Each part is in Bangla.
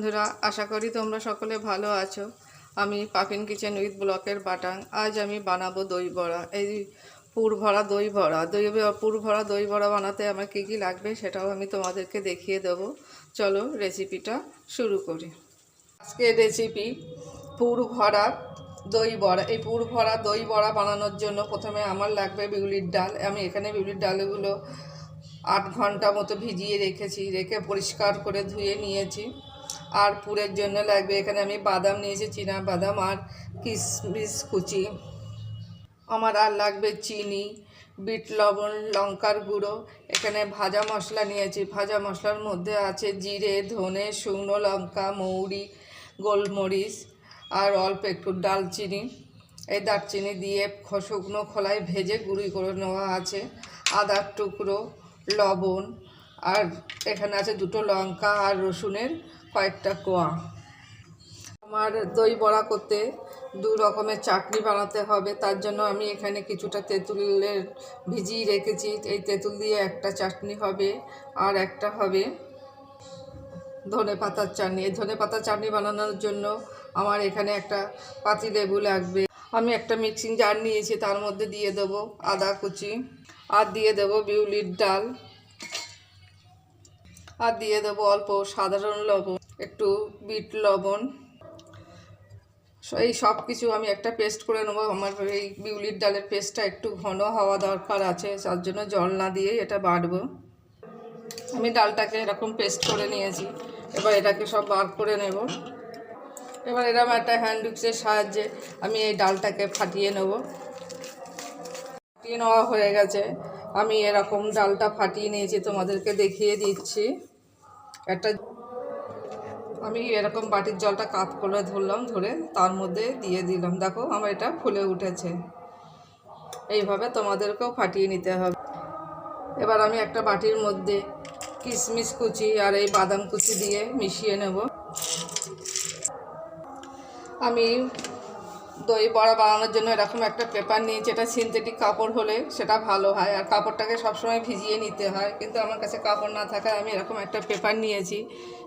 বন্ধুরা, আশা করি তোমরা সকলে ভালো আছো। আমি পাপিন কিচেন উইথ ব্লকের বাটাং। আজ আমি বানাবো দই বড়া। এই পুর ভরা দই বড়া। দই পুর ভরা দই বড়া বানাতে আমার কী কী লাগবে সেটাও আমি তোমাদেরকে দেখিয়ে দেবো। চলো রেসিপিটা শুরু করি। আজকের রেসিপি পুর ভরা দই বড়া। এই পুর ভরা দই বড়া বানানোর জন্য প্রথমে আমার লাগবে বিউলির ডাল। আমি এখানে বিউলির ডালগুলো আট ঘণ্টা মতো ভিজিয়ে রেখেছি, রেখে পরিষ্কার করে ধুয়ে নিয়েছি। আর পুরের জন্য লাগবে। এখানে আমি বাদাম নিয়েছি, চীনা বাদাম আর কিশমিশ কুচি। আমার আর লাগবে চিনি, বিট, লবণ, লঙ্কার গুঁড়ো। এখানে ভাজা মশলা নিয়েছি। ভাজা মশলার মধ্যে আছে জিরে, ধনে, শুকনো লঙ্কা, মৌরি, গোলমরিচ আর অল্প একটু ডালচিনি। এই দারচিনি দিয়ে শুকনো খোলায় ভেজে গুঁড়ি করে নেওয়া আছে। আদার টুকরো, লবণ আর এখানে আছে দুটো লঙ্কা আর রসুনের কয়েকটা কোয়া। আমার দই বড়া করতে দু রকমের চাটনি বানাতে হবে, তার জন্য আমি এখানে কিছুটা তেঁতুলের ভিজিয়ে রেখেছি। এই তেঁতুল দিয়ে একটা চাটনি হবে আর একটা হবে ধনে পাতার চাটনি। এই ধনে পাতার চাটনি বানানোর জন্য আমার এখানে একটা পাতি লেবু লাগবে। আমি একটা মিক্সিং জার নিয়েছি, তার মধ্যে দিয়ে দেবো আদা কুচি আর দিয়ে দেবো বিউলির ডাল আর দিয়ে দেবো অল্প সাধারণ লবণ। একটু বিট, লবণ এই সব কিছু আমি একটা পেস্ট করে নেব। আমার এই বিউলির ডালের পেস্টটা একটু ঘন হওয়া দরকার আছে, তার জন্য জল না দিয়েই এটা বাটবো। আমি ডালটাকে এরকম পেস্ট করে নিয়েছি, এবার এটাকে সব বার করে নেব। এবার এরকম একটা হ্যান্ড উইক্সের সাহায্যে আমি এই ডালটাকে ফাটিয়ে নেব। ফাটিয়ে নেওয়া হয়ে গেছে। আমি এরকম ডালটা ফাটিয়ে নিয়েছি, তোমাদেরকে দেখিয়ে দিচ্ছি। একটা আমি এরকম বাটির জলটা কাপ করে ধরলাম, ধরে তার মধ্যে দিয়ে দিলাম। দেখো, আমার এটা ফুলে উঠেছে। এইভাবে তোমাদেরকেও ফাটিয়ে নিতে হবে। এবার আমি একটা বাটির মধ্যে কিশমিশ কুচি আর এই বাদাম কুচি দিয়ে মিশিয়ে নেব। আমি দই বড়া বানানোর জন্য এরকম একটা পেপার নিয়েছি এটা সিনথেটিক কাপড় হলে সেটা ভালো হয়। আর কাপড়টাকে সবসময় ভিজিয়ে নিতে হয়। কিন্তু আমার কাছে কাপড় না থাকায় আমি এরকম একটা পেপার নিয়েছি।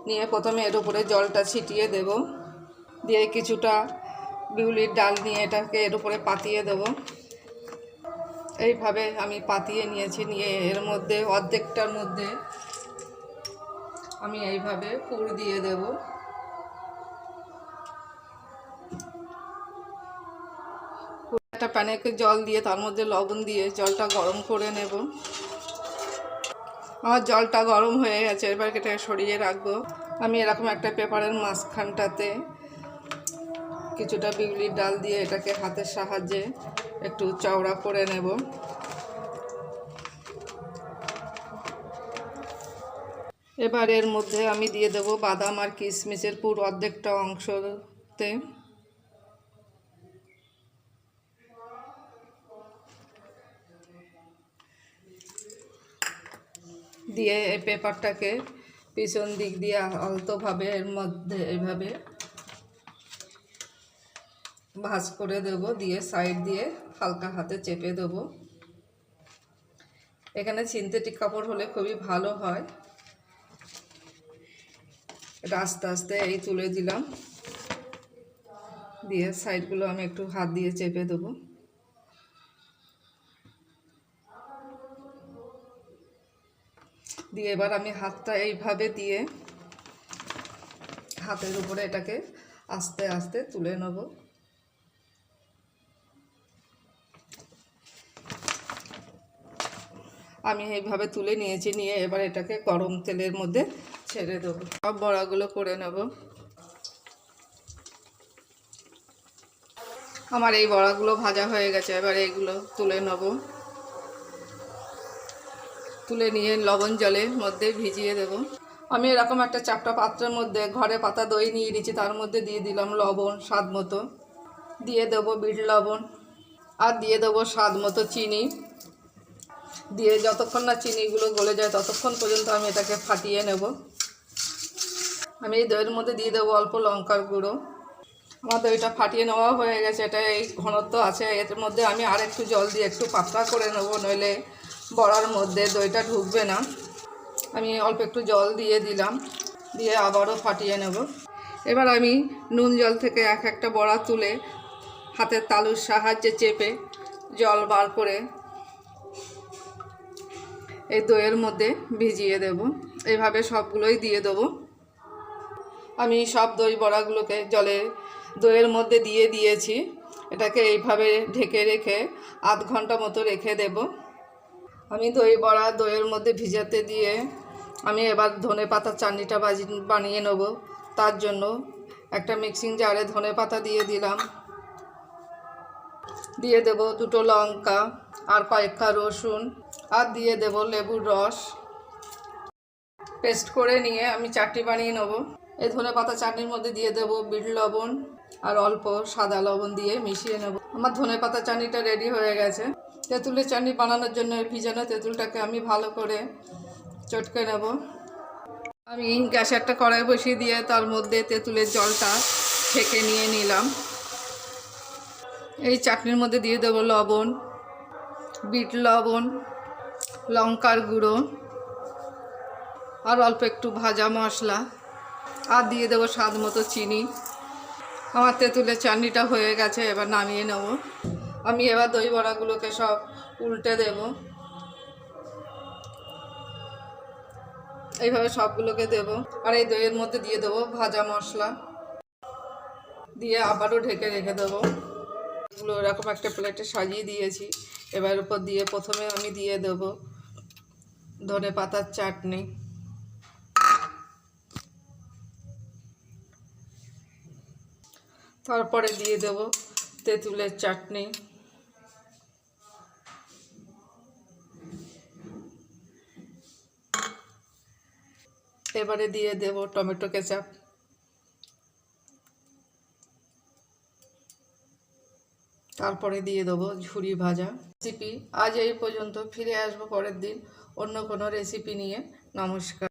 নিয়ে প্রথমে এর উপরে জলটা ছিটিয়ে দেব। দিয়ে কিছুটা বিউলির ডাল নিয়ে এটাকে এর উপরে পাতিয়ে দেব। এইভাবে আমি পাতিয়ে নিয়েছি। নিয়ে এর মধ্যে, অর্ধেকটার মধ্যে আমি এইভাবে পুর দিয়ে দেবো। প্যানে জল দিয়ে, তার মধ্যে লবণ দিয়ে জলটা গরম করে নেব। আমার জলটা গরম হয়ে গেছে, এবার এটাকে সরিয়ে রাখব। আমি এরকম একটা পেপারের মাঝখানটাতে কিছুটা বিউলির ডাল দিয়ে এটাকে হাতের সাহায্যে একটু চওড়া করে নেব। এবার এর মধ্যে আমি দিয়ে দেব বাদাম আর কিশমিশের পুরো অর্ধেকটা অংশতে। দিয়ে এই পেপারটাকে পিছন দিক দিয়ে আলতোভাবে এর মধ্যে এভাবে ভাঁজ করে দেব, দিয়ে সাইড দিয়ে হালকা হাতে চেপে দেব। এখানে সিনথেটিক কাপড় হলে খুবই ভালো হয়। এটা আস্তে আস্তে এই তুলে দিলাম। দিয়ে সাইডগুলো আমি একটু হাত দিয়ে চেপে দেবো। দিয়ে এবার আমি হাতটা এইভাবে দিয়ে হাতের উপরে এটাকে আস্তে আস্তে তুলে নেব। আমি এইভাবে তুলে নিয়েছি, নিয়ে এবার এটাকে গরম তেলের মধ্যে ছেড়ে দেবো। সব বড়াগুলো করে নেব। আমার এই বড়াগুলো ভাজা হয়ে গেছে, এবার এইগুলো তুলে নেব। তুলে নিয়ে লবণ জলের মধ্যে ভিজিয়ে দেব। আমি এরকম একটা চাপটা পাত্রের মধ্যে ঘরে পাতা দই নিয়ে নিয়েছি তার মধ্যে দিয়ে দিলাম লবণ, স্বাদ মতো। দিয়ে দেবো বিট লবণ আর দিয়ে দেবো স্বাদ মতো চিনি। দিয়ে যতক্ষণ না চিনিগুলো গলে যায় ততক্ষণ পর্যন্ত আমি এটাকে ফাটিয়ে নেব। আমি এই দইয়ের মধ্যে দিয়ে দেবো অল্প লঙ্কার গুঁড়ো। আমার দইটা ফাটিয়ে নেওয়া হয়ে গেছে, এটা এই ঘনত্ব আছে। এর মধ্যে আমি আর একটু জল দিয়ে একটু পাতলা করে নেব, নইলে বড়ার মধ্যে দইটা ঢুকবে না। আমি অল্প একটু জল দিয়ে দিলাম, দিয়ে আবারও ফাটিয়ে নেব। এবার আমি নুন জল থেকে এক একটা বড়া তুলে হাতের তালুর সাহায্যে চেপে জল বার করে এই দইয়ের মধ্যে ভিজিয়ে দেব। এইভাবে সবগুলোই দিয়ে দেবো। আমি সব দই বড়াগুলোকে জলে দইয়ের মধ্যে দিয়ে দিয়েছি। এটাকে এইভাবে ঢেকে রেখে আধ ঘণ্টা মতো রেখে দেব। আমি দই বড়া দইয়ের মধ্যে ভিজাতে দিয়ে আমি এবার ধনে পাতার চাটনিটা বাজি বানিয়ে নেব। তার জন্য একটা মিক্সিং জারে ধনে পাতা দিয়ে দিলাম। দিয়ে দেব দুটো লঙ্কা আর কয়েকটা রসুন আর দিয়ে দেব লেবুর রস। পেস্ট করে নিয়ে আমি চাটনি বানিয়ে নেব। এই ধনে পাতা চাটনির মধ্যে দিয়ে দেব বিট লবণ। আর অল্প সাদা লবণ দিয়ে মিশিয়ে নেব। আমার ধনে পাতা চাটনিটা রেডি হয়ে গেছে। তেঁতুলের চাটনি বানানোর জন্য ভিজানো তেঁতুলটাকে আমি ভালো করে চটকে নেব। আমি গ্যাসে একটা কড়াই বসিয়ে দিয়ে তার মধ্যে তেঁতুলের জলটা ছেঁকে নিয়ে নিলাম। এই চাটনির মধ্যে দিয়ে দেবো লবণ, বিট লবণ, লঙ্কার গুঁড়ো আর অল্প একটু ভাজা মশলা। আর দিয়ে দেবো স্বাদ মতো চিনি। আমার তেঁতুলের চাটনিটা হয়ে গেছে, এবার নামিয়ে নেব। আমি এবার দই বড়াগুলোকে সব উল্টে দেব। এইভাবে সবগুলোকে দেব। আর এই দইয়ের মধ্যে দিয়ে দেবো ভাজা মশলা। দিয়ে আবারও ঢেকে রেখে দেবো। এগুলো এরকম একটা প্লেটে সাজিয়ে দিয়েছি। এবার উপর দিয়ে প্রথমে আমি দিয়ে দেবো ধনে পাতার চাটনি। তারপরে দিয়ে দেব তেঁতুলের চাটনি। এবারে দিয়ে দেব টমেটো কেচাপ। তারপরে দিয়ে দেবো ঝুরি ভাজা রেসিপি আজ এই পর্যন্ত ফিরে আসব পরের দিন অন্য কোনো রেসিপি নিয়ে। নমস্কার।